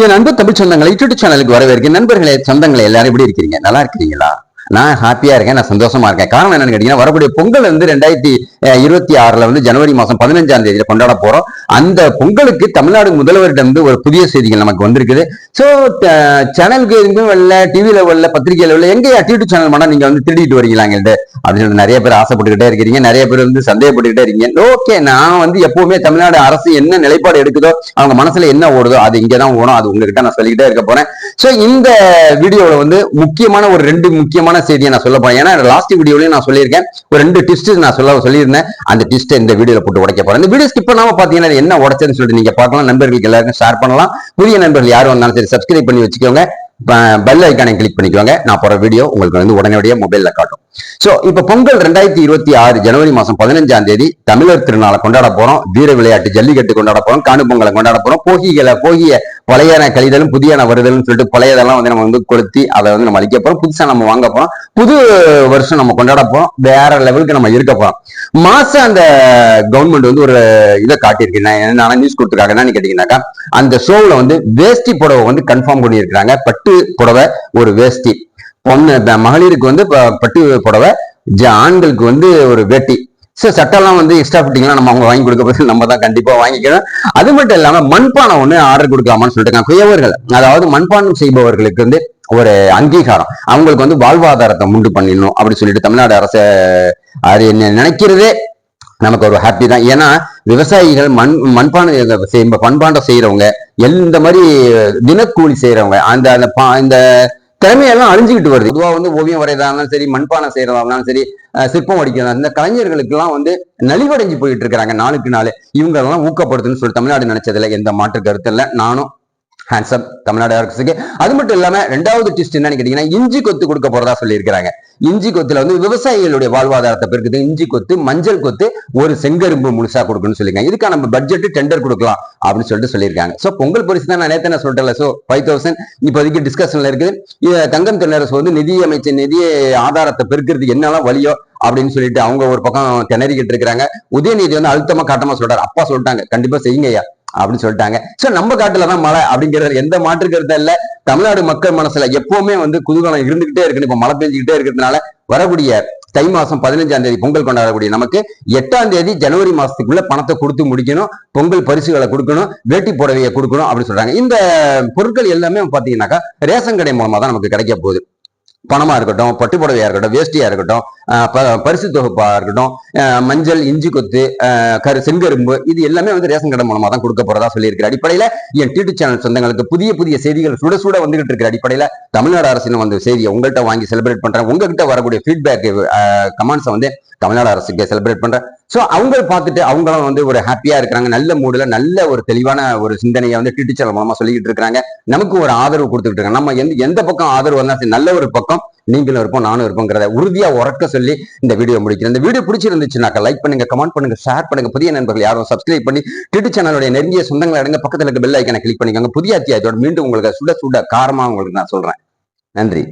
என் அன்பு தமிழ் சொந்தங்களை யூடியூப் சேனலுக்கு வரவேற்கிறேன். நண்பர்களே சொந்தங்களை எல்லாரும் எப்படி இருக்கிறீங்க? நல்லா இருக்கிறீங்களா? நான் ஹாப்பியா இருக்கேன் நான் சந்தோஷமா இருக்கேன். காரணம் என்னன்னு கேட்டீங்கன்னா வரக்கூடிய பொங்கல் வந்து ரெண்டாயிரத்தி இருபத்தி ஆறுல வந்து ஜனவரி மாசம் பதினஞ்சாம் தேதியில கொண்டாட போறோம். அந்த பொங்கலுக்கு தமிழ்நாடு முதல்வரிடம் இருந்து ஒரு புதிய செய்திகள் நமக்கு வந்திருக்குது. சோ சேனலுக்கு எதுவும் வரல டிவியில வரல பத்திரிகையில வரல எங்க யூடியூப் சேனல் பண்ணா நீங்க வந்து திருடிட்டு வரீங்களா எங்கள்கிட்ட அப்படின்னு நிறைய பேர் ஆசைப்பட்டுக்கிட்டே இருக்கிறீங்க. நிறைய பேர் வந்து சந்தேகப்பட்டுக்கிட்டே இருக்கீங்க. ஓகே நான் வந்து எப்பவுமே தமிழ்நாடு அரசு என்ன நிலைப்பாடு எடுக்குதோ அவங்க மனசுல என்ன ஓடுதோ அது இங்கதான் ஓடும். அது உங்ககிட்ட நான் சொல்லிக்கிட்டே இருக்க போறேன். சோ இந்த வீடியோல வந்து முக்கியமான ஒரு ரெண்டு முக்கியமான செய்தியை நான் சொல்ல போறேன். ஏன்னா லாஸ்ட் வீடியோலயும் நான் சொல்லியிருக்கேன். ஒரு ரெண்டு டிஸ்ட் நான் சொல்ல சொல்லியிருந்தேன். அந்த டிஸ்ட் இந்த வீடியோல போட்டு உடைக்க போறேன். இந்த வீடியோ ஸ்கிப் பண்ணாம பாத்தீங்கன்னா என்ன உடைச்சதுன்னு சொல்லிட்டு நீங்க பார்க்கலாம். நண்பர்களுக்கு எல்லாருக்கும் ஷேர் பண்ணலாம். புதிய நண்பர்கள் யாரும் வந்தாலும் சரி சப்ஸ்கிரைப் பண்ணி வச்சுக்கோங்க. பெல் ஐக்கானை கிளிக் பண்ணிக்கோங்க. நான் போற வீடியோ உங்களுக்கு வந்து உடனடியாக மொபைல்ல காட்டும். சோ இப்ப பொங்கல் ரெண்டாயிரத்தி இருபத்தி ஆறு ஜனவரி மாசம் பதினஞ்சாம் தேதி தமிழர் திருநாளை கொண்டாட போறோம். வீர விளையாட்டு ஜல்லிக்கட்டு கொண்டாட போறோம். காணு பொங்கலை கொண்டாட போறோம். போகிகளை போகிய பழையன கழிதலும் புதியன வருதலும் சொல்லிட்டு பழையதெல்லாம் வந்து நம்ம வந்து கொளுத்தி அதை வந்து நம்ம அழிக்க போறோம். புதுசா நம்ம வாங்க போறோம். புது வருஷம் நம்ம கொண்டாட போறோம். வேற லெவலுக்கு நம்ம இருக்க போறோம். மாசம் அந்த கவர்மெண்ட் வந்து ஒரு இதை காட்டியிருக்கு. நான் என்ன நியூஸ் கொடுத்துருக்காங்க. என்னன்னு கேட்டீங்கன்னாக்கா அந்த ஷோவில் வந்து வேஷ்டி புடவை வந்து கன்ஃபார்ம் பண்ணியிருக்கிறாங்க. பட்டு புடவை ஒரு வேஷ்டி. பொண்ணு மகளிருக்கு வந்து ப- பட்டு புடவை ஜ- ஆண்களுக்கு வந்து ஒரு வேட்டி. ஸோ சட்டம்லாம் வந்து எக்ஸ்ட்ரா ஃபிட்டிங்லாம் நம்ம அவங்க வாங்கி கொடுக்க போது நம்ம தான் கண்டிப்பாக வாங்கிக்கணும். அது மட்டும் இல்லாமல் மண்பானை ஒன்று ஆர்டர் கொடுக்கலாமான்னு சொல்லிட்டு குயவர்கள் அதாவது மண்பானம் செய்பவர்களுக்கு வந்து ஒரு அங்கீகாரம். அவங்களுக்கு வந்து வாழ்வாதாரத்தை உண்டு பண்ணிடணும் அப்படின்னு சொல்லிட்டு தமிழ்நாடு அரசு அது என்ன நினைக்கிறதே நமக்கு ஒரு ஹாப்பி தான். ஏன்னா விவசாயிகள் மண் மண்பானை செய்ய மண்பாண்டம் செய்யறவங்க எந்த மாதிரி தினக்கூலி செய்யறவங்க அந்த அந்த பா- இந்த திறமையெல்லாம் அழிஞ்சுக்கிட்டு வருது. பொதுவாக வந்து ஓவியம் வரையறதா இருந்தாலும் சரி மண்பானை செய்யறதா இருந்தாலும் சரி சிற்பம் வடிக்கிறதா இந்த கலைஞர்களுக்கு எல்லாம் வந்து நலிவடைஞ்சு போயிட்டு இருக்கிறாங்க நாளுக்கு நாள். இவங்க எல்லாம் ஊக்கப்படுத்துன்னு சொல்லி தமிழ்நாடு நினைச்சதுல எந்த மாற்று கருத்து இல்லை. நானும் ஹேண்ட்ஸம் தமிழ்நாடு அரசுக்கு. அது மட்டும் இல்லாம ரெண்டாவது டிஸ்ட் என்னன்னு கேட்டீங்கன்னா இஞ்சி கொத்து கொடுக்க போறதா சொல்லியிருக்கிறாங்க. இஞ்சி கொத்துல வந்து விவசாயிகளுடைய வாழ்வாதாரத்தை பெருக்குது. இஞ்சி கொத்து மஞ்சள் கொத்து ஒரு செங்கரும்பு முழுசா கொடுக்கணும்னு சொல்லியிருக்காங்க. இதுக்கான நம்ம பட்ஜெட் டெண்டர் கொடுக்கலாம் அப்படின்னு சொல்லிட்டு சொல்லியிருக்காங்க. சோ பொங்கல் பரிசு தான் நான் நேத்து நான் சொல்லிட்டேன் சோ ஃபைவ் தௌசண்ட் இப்போதைக்கு டிஸ்கஷன்ல இருக்குது. தங்கம் தென்னரசு வந்து நிதி அமைச்சர் நிதி ஆதாரத்தை பெருக்கிறதுக்கு என்னெல்லாம் வழியோ அப்படின்னு சொல்லிட்டு அவங்க ஒரு பக்கம் திணறிக்கிட்டு இருக்கிறாங்க. உதயநிதி வந்து அழுத்தமா காட்டமா சொல்றாரு. அப்பா சொல்லிட்டாங்க. கண்டிப்பா செய்யுங்கய்யா அப்படின்னு சொல்லிட்டாங்க. சோ நம்ம காட்டுல தான் மழை அப்படிங்கிறது எந்த மாற்று கருத்தும் இல்ல. தமிழ்நாடு மக்கள் மனசுல எப்பவுமே வந்து குதூகலம் இருந்துகிட்டே இருக்கு இப்ப மழை பெஞ்சுக்கிட்டே இருக்கிறதுனால வரக்கூடிய தை மாசம் பதினஞ்சாம் தேதி பொங்கல் கொண்டாடக்கூடிய நமக்கு எட்டாம் தேதி ஜனவரி மாசத்துக்குள்ள பணத்தை கொடுத்து முடிக்கணும் பொங்கல் பரிசுகளை கொடுக்கணும் வேட்டி புடவையை கொடுக்கணும் அப்படின்னு சொல்றாங்க. இந்த பொருட்கள் எல்லாமே பாத்தீங்கன்னாக்கா ரேஷன் கடை மூலமா தான் நமக்கு கிடைக்க போகுது. பணமா இருக்கட்டும் பட்டு புடவையா இருக்கட்டும் வேஷ்டியா இருக்கட்டும் பரிசு தொகுப்பா இருக்கட்டும் மஞ்சள் இஞ்சி கொத்து கரு செங்கரும்பு இது எல்லாமே வந்து ரேஷன் கடை மூலமா தான் கொடுக்க போறதா சொல்லியிருக்கிற அடிப்படையில என் டியூட் சேனல் சொந்தங்களுக்கு புதிய புதிய செய்திகள் சுட சுட வந்துகிட்டு இருக்கிற அடிப்படையில தமிழ்நாடு அரசின் வந்து செய்தியை உங்கள்கிட்ட வாங்கி செலிப்ரேட் பண்றேன். உங்ககிட்ட வரக்கூடிய ஃபீட்பேக் கமெண்ட்ஸை வந்து தமிழ்நாடு அரசுக்கு செலிப்ரேட் பண்றேன். ஸோ அவங்க பார்த்துட்டு அவங்களும் வந்து ஒரு ஹாப்பியா இருக்கிறாங்க. நல்ல மூடில் நல்ல ஒரு தெளிவான ஒரு சிந்தனையை வந்து டியூட் சேனல் மூலமா சொல்லிக்கிட்டு இருக்கிறாங்க. நமக்கு ஒரு ஆதரவு கொடுத்துட்டு இருக்காங்க. நம்ம எந்த எந்த பக்கம் ஆதரவு வந்தால் சரி, நல்ல ஒரு பக்கம் நீங்களும் இருப்போம் நானும் இருப்போங்கிறத உறுதியா உறக்க சொல்லி இந்த வீடியோ முடிக்கிறேன். இந்த வீடியோ பிடிச்சிருந்துச்சுனாக்கா லைக் பண்ணுங்க கமெண்ட் பண்ணுங்க ஷேர் பண்ணுங்க. புதிய நண்பர்கள் யாரும் சப்ஸ்கிரைப் பண்ணி டிட்டி சேனலுடைய நெருங்கிய சொந்தங்களை அடங்க. பக்கத்துல இருக்க பெல் ஐக்கனை கிளிக் பண்ணிக்கோங்க. புதிய அத்தியாயத்தோட மீண்டும் உங்களுக்கு சுட சுட காரமா உங்களுக்கு நான் சொல்றேன். நன்றி.